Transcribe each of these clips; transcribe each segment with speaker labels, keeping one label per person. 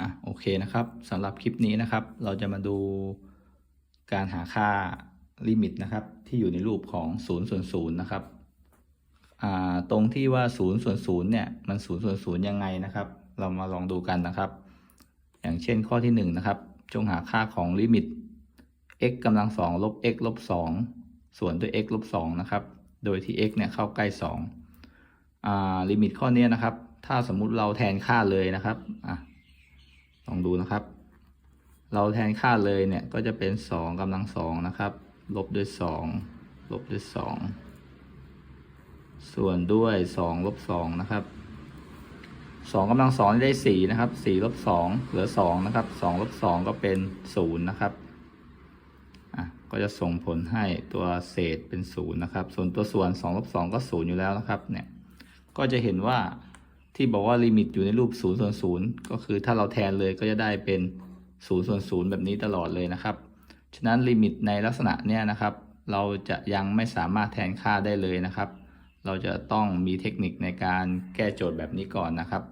Speaker 1: อะโอเคนะครับสำหรับคลิปนี้นะครับ เราจะมาดูการหาค่าลิมิตนะครับ ที่อยู่ในรูปของ0ส่วน0นะครับอ่าตรงที่ว่า0ส่วน0เนี่ยมัน0ส่วน0ยังไงนะครับ เรามาลองดูกันนะครับ อย่างเช่นข้อที่1นะครับจงหาค่าของลิมิต x กำลังสองลบ x ลบ2ส่วนด้วย x ลบ2นะครับ โดยที่ x เนี่ยเข้าใกล้2อ่าลิมิตข้อนี้นะครับ ถ้าสมมุติเราแทนค่าเลยนะครับอะ ลองดูนะครับ เราแทนค่าเลยเนี่ยก็จะเป็นสองกำลังสองนะครับ ลบด้วยสองลบด้วยสองส่วนด้วยสองลบสองนะครับสองกำลังสองได้สี่นะครับสี่ลบสองเหลือสองนะครับสองลบสองก็เป็นศูนย์นะครับอะก็จะส่งผลให้ตัวเศษเป็นศูนย์นะครับ ส่วนตัวส่วนสองลบสองก็ศูนย์อยู่แล้วนะครับเนี่ยก็จะเห็นว่า ที่บอกว่าลิมิตอยู่ในรูป0ส่วน0ก็คือถ้าเราแทนเลยก็จะได้เป็น0ส่วน0แบบนี้ตลอดเลยนะครับ ฉะนั้นลิมิตในลักษณะเนี้ยนะครับ เราจะยังไม่สามารถแทนค่าได้เลยนะครับ เราจะต้องมีเทคนิคในการแก้โจทย์แบบนี้ก่อนนะครับ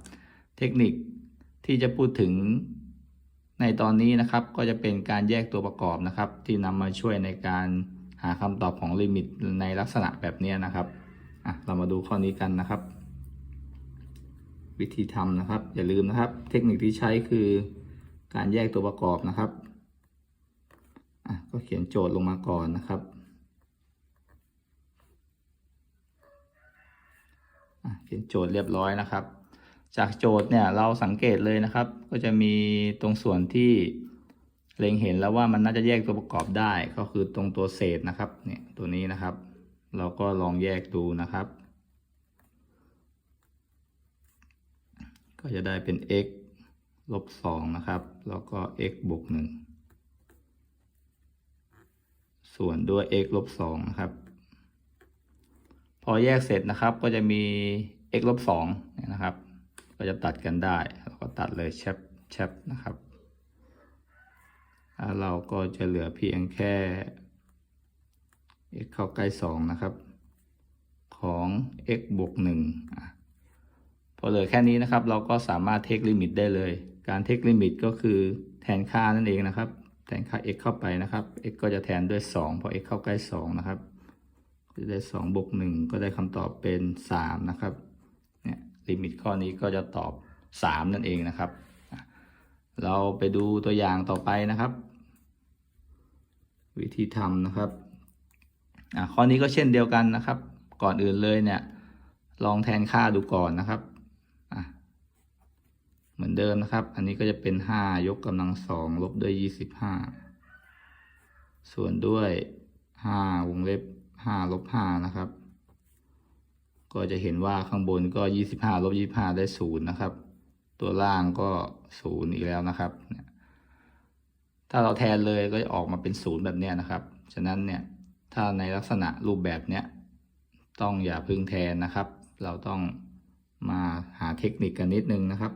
Speaker 1: เทคนิคที่จะพูดถึงในตอนนี้นะครับก็จะเป็นการแยกตัวประกอบนะครับ ที่นำมาช่วยในการหาคำตอบของลิมิตในลักษณะแบบนี้นะครับอะเรามาดูข้อนี้กันนะครับ วิธีทำนะครับ อย่าลืมนะครับ เทคนิคที่ใช้คือการแยกตัวประกอบนะครับก็เขียนโจทย์ลงมาก่อนนะครับเขียนโจทย์เรียบร้อยนะครับ จากโจทย์เนี่ยเราสังเกตเลยนะครับ ก็จะมีตรงส่วนที่เล็งเห็นแล้วว่ามันน่าจะแยกตัวประกอบได้ ก็คือตรงตัวเศษนะครับเนี่ยตัวนี้นะครับ เราก็ลองแยกดูนะครับ ก็จะได้เป็น x ลบสองนะครับ แล้วก็ x บวกหนึ่งส่วนด้วย x ลบสองนะครับ พอแยกเสร็จนะครับก็จะมี x ลบสองนะครับ ก็จะตัดกันได้ เราก็ตัดเลยแชปแชปนะครับแล้วเราก็จะเหลือเพียงแค่ x เข้าใกล้สองนะครับ ของ x บวกหนึ่งอะ พอเหลือแค่นี้นะครับ เราก็สามารถเทคลิมิตได้เลย การเทคลิมิตก็คือแทนค่านั่นเองนะครับ แทนค่า x เข้าไปนะครับ x ก็จะแทนด้วย 2 พอ x เข้าใกล้ 2 นะครับก็จะได้2บวก1ก็ได้คำตอบเป็น 3 นะครับเนี่ยลิมิตข้อนี้ก็จะตอบ 3 นั่นเองนะครับ เราไปดูตัวอย่างต่อไปนะครับ วิธีทำนะครับอะข้อนี้ก็เช่นเดียวกันนะครับ ก่อนอื่นเลยเนี่ย ลองแทนค่าดูก่อนนะครับ เหมือนเดิมนะครับ อันนี้ก็จะเป็นห้ายกกำลังสองลบด้วยยี่สิบห้าส่วนด้วยห้าวงเล็บห้าลบห้านะครับ ก็จะเห็นว่าข้างบนก็ยี่สิบห้าลบยี่ห้าได้ศูนย์นะครับ ตัวล่างก็ศูนย์อีกแล้วนะครับ ถ้าเราแทนเลยก็จะออกมาเป็นศูนย์แบบนี้นะครับ ฉะนั้นเนี่ย ถ้าในลักษณะรูปแบบเนี้ย ต้องอย่าพึ่งแทนนะครับ เราต้องมาหาเทคนิคกันนิดนึงนะครับ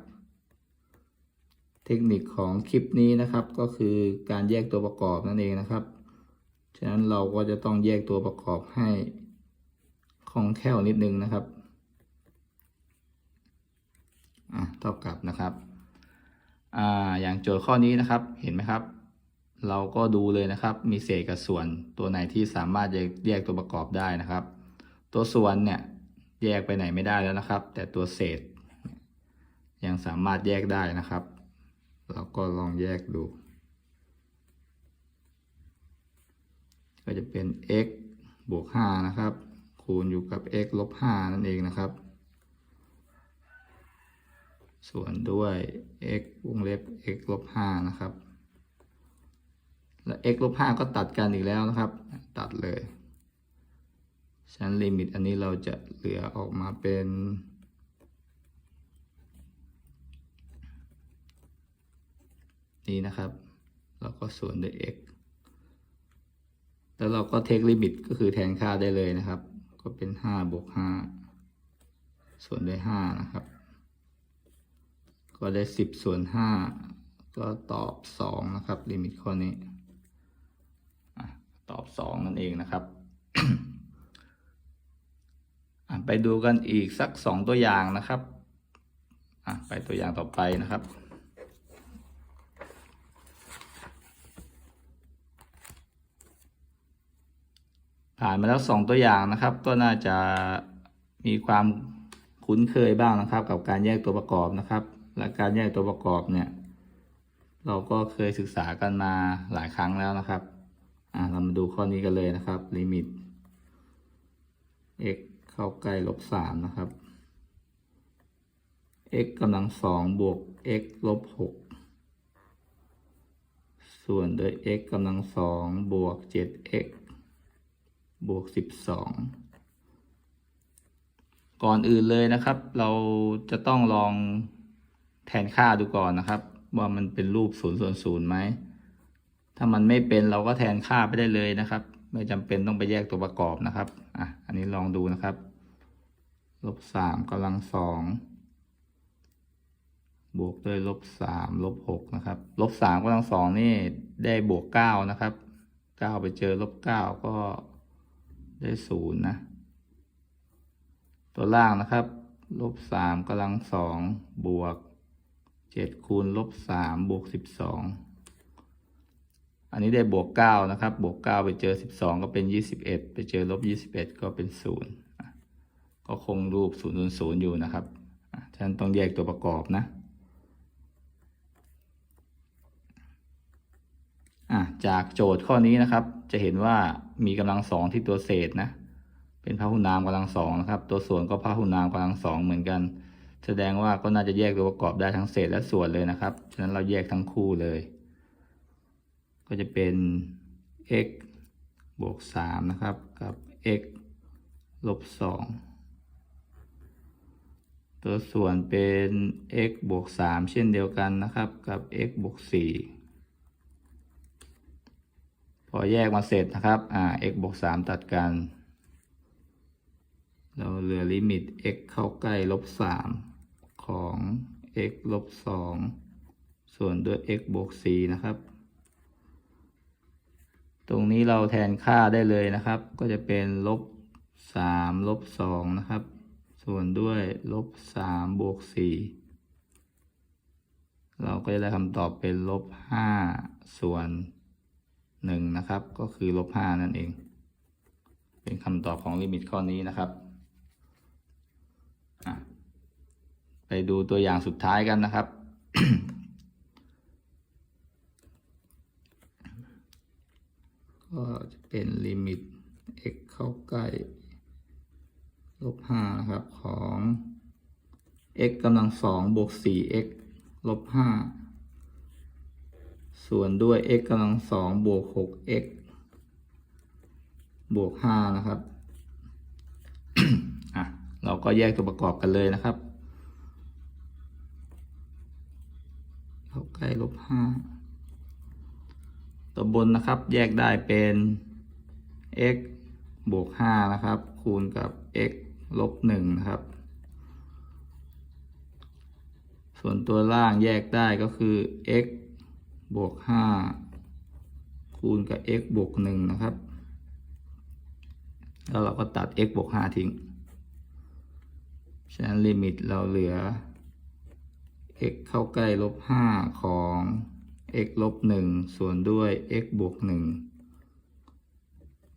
Speaker 1: เทคนิคของคลิปนี้นะครับก็คือการแยกตัวประกอบนั่นเองนะครับ ฉะนั้นเราก็จะต้องแยกตัวประกอบให้คล่องแคล่วนิดนึงนะครับอะเท่ากับนะครับอ่าอย่างโจทย์ข้อนี้นะครับเห็นไหมครับ เราก็ดูเลยนะครับ มีเศษกับส่วนตัวไหนที่สามารถแยกตัวประกอบได้นะครับ ตัวส่วนเนี่ยแยกไปไหนไม่ได้แล้วนะครับ แต่ตัวเศษ ยังสามารถแยกได้นะครับ เราก็ลองแยกดู ก็จะเป็น x บวก 5 นะครับ คูณอยู่กับ x ลบ 5 นั่นเองนะครับ ส่วนด้วย x วงเล็บ x ลบ 5 นะครับ และ x ลบ 5 ก็ตัดกันอีกแล้วนะครับ ตัดเลย ฉะนั้นลิมิตอันนี้เราจะเหลือออกมาเป็น นี้นะครับแล้วก็ส่วนด้วย x แล้วเราก็เทคลิมิตก็คือแทนค่าได้เลยนะครับ ก็เป็น5บวก5ส่วนด้วย5นะครับ ก็ได้ 10 ส่วน 5 ก็ตอบ 2 นะครับ ลิมิตข้อนี้อะตอบ 2 นั่นเองนะครับไปดูกันอีกสักสองตัวอย่างนะครับ ไปตัวอย่างต่อไปนะครับ ผ่านมาแล้วสองตัวอย่างนะครับ ก็น่าจะมีความคุ้นเคยบ้างนะครับ กับการแยกตัวประกอบนะครับ และการแยกตัวประกอบเนี่ย เราก็เคยศึกษากันมาหลายครั้งแล้วนะครับอ่าเรามาดูข้อนี้กันเลยนะครับลิมิต x เข้าใกล้ลบสามนะครับ x กำลังสองบวก x ลบหกส่วนด้วย x กำลังสองบวกเจ็ด x บวกสิบสองก่อนอื่นเลยนะครับ เราจะต้องลองแทนค่าดูก่อนนะครับ ว่ามันเป็นรูปศูนย์ส่วนศูนย์ไหม ถ้ามันไม่เป็นเราก็แทนค่าไปได้เลยนะครับ ไม่จำเป็นต้องไปแยกตัวประกอบนะครับอะอันนี้ลองดูนะครับลบสามกำลังสองบวกด้วยลบสามลบหกนะครับลบสามกำลังสองนี่ได้บวกเก้านะครับเก้าไปเจอลบเก้าก็ ได้ศูนย์นะ ตัวล่างนะครับ ลบสามกำลังสองบวกเจ็ดคูณลบสามบวกสิบสองอันนี้ได้บวกเก้านะครับ บวกเก้าไปเจอสิบสองก็เป็นยี่สิบเอ็ดไปเจอลบยี่สิบเอ็ดก็เป็นศูนย์ก็คงรูปศูนย์ศูนย์ศูนย์อยู่นะครับฉะนั้นต้องแยกตัวประกอบนะจากโจทย์ข้อนี้นะครับ จะเห็นว่า มีกำลังสองที่ตัวเศษนะ เป็นพหุนามกำลังสองนะครับ ตัวส่วนก็พหุนามกำลังสองเหมือนกัน แสดงว่าก็น่าจะแยกตัวประกอบได้ทั้งเศษและส่วนเลยนะครับฉะนั้นเราแยกทั้งคู่เลย ก็จะเป็น x บวกสามนะครับ กับ x ลบสองตัวส่วนเป็น x บวกสามเช่นเดียวกันนะครับ กับ x บวกสี่ พอแยกมาเสร็จนะครับ อ่า x บวกสามตัดกัน เราเหลือลิมิต x เข้าใกล้ลบสามของ x ลบสองส่วนด้วย x บวกสี่นะครับ ตรงนี้เราแทนค่าได้เลยนะครับ ก็จะเป็นลบสามลบสองนะครับ ส่วนด้วยลบสามบวกสี่เราก็จะได้คำตอบเป็นลบห้าส่วน หนึ่งนะครับ ก็คือลบห้านั่นเอง เป็นคำตอบของลิมิตข้อนี้นะครับ ไปดูตัวอย่างสุดท้ายกันนะครับ ก็จะเป็นลิมิต x เข้าใกล้ลบห้านะครับของ x กำลังสองบวกสี่ x ลบห้า ส่วนด้วย x กำลังสองบวกหก x บวกห้านะครับ อะ เราก็แยกตัวประกอบกันเลยนะครับเข้าใกล้ลบห้าตัวบนนะครับ แยกได้เป็น x บวกห้านะครับ คูณกับ x ลบหนึ่งนะครับ ส่วนตัวล่างแยกได้ก็คือ x บวกห้าคูณกับ x บวกหนึ่งนะครับ แล้วเราก็ตัด x บวกห้าทิ้ง ฉะนั้นลิมิตเราเหลือ x เข้าใกล้ลบห้าของ x ลบหนึ่งส่วนด้วย x บวกหนึ่ง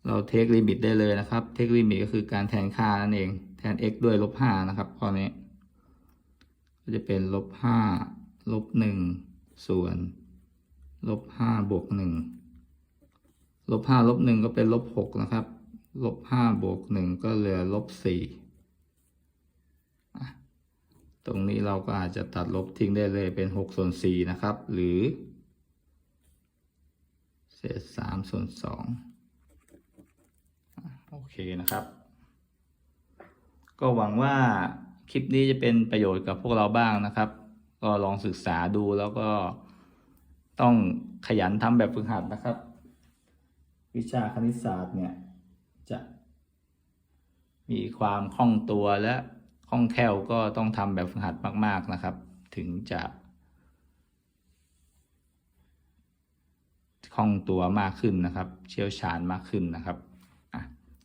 Speaker 1: เราเทคลิมิตได้เลยนะครับ เทคลิมิตก็คือการแทนค่านั่นเอง แทน x ด้วยลบห้านะครับข้อนี้ ก็จะเป็นลบห้าลบหนึ่งส่วน ลบห้าบวกหนึ่งลบห้าลบหนึ่งก็เป็นลบหกนะครับ ลบห้าบวกหนึ่งก็เหลือลบสี่ตรงนี้เราก็อาจจะตัดลบทิ้งได้เลยเป็นหกส่วนสี่นะครับ หรือ เศษสามส่วนสองโอเคนะครับ ก็หวังว่าคลิปนี้จะเป็นประโยชน์กับพวกเราบ้างนะครับ ก็ลองศึกษาดูแล้วก็ ต้องขยันทำแบบฝึกหัดนะครับ วิชาคณิตศาสตร์เนี่ยจะมีความคล่องตัวและคล่องแคล่วก็ต้องทำแบบฝึกหัดมาก ๆนะครับ ถึงจะคล่องตัวมากขึ้นนะครับ เชี่ยวชาญมากขึ้นนะครับอะ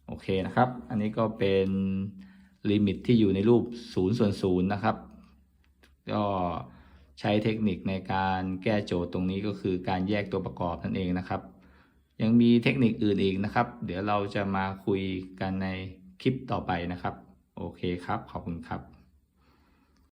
Speaker 1: โอเคนะครับ อันนี้ก็เป็นลิมิตที่อยู่ในรูป0ส่วน0นะครับ ก็ ใช้เทคนิคในการแก้โจทย์ตรงนี้ก็คือการแยกตัวประกอบนั่นเองนะครับ ยังมีเทคนิคอื่นอีกนะครับ เดี๋ยวเราจะมาคุยกันในคลิปต่อไปนะครับ โอเคครับ ขอบคุณครับ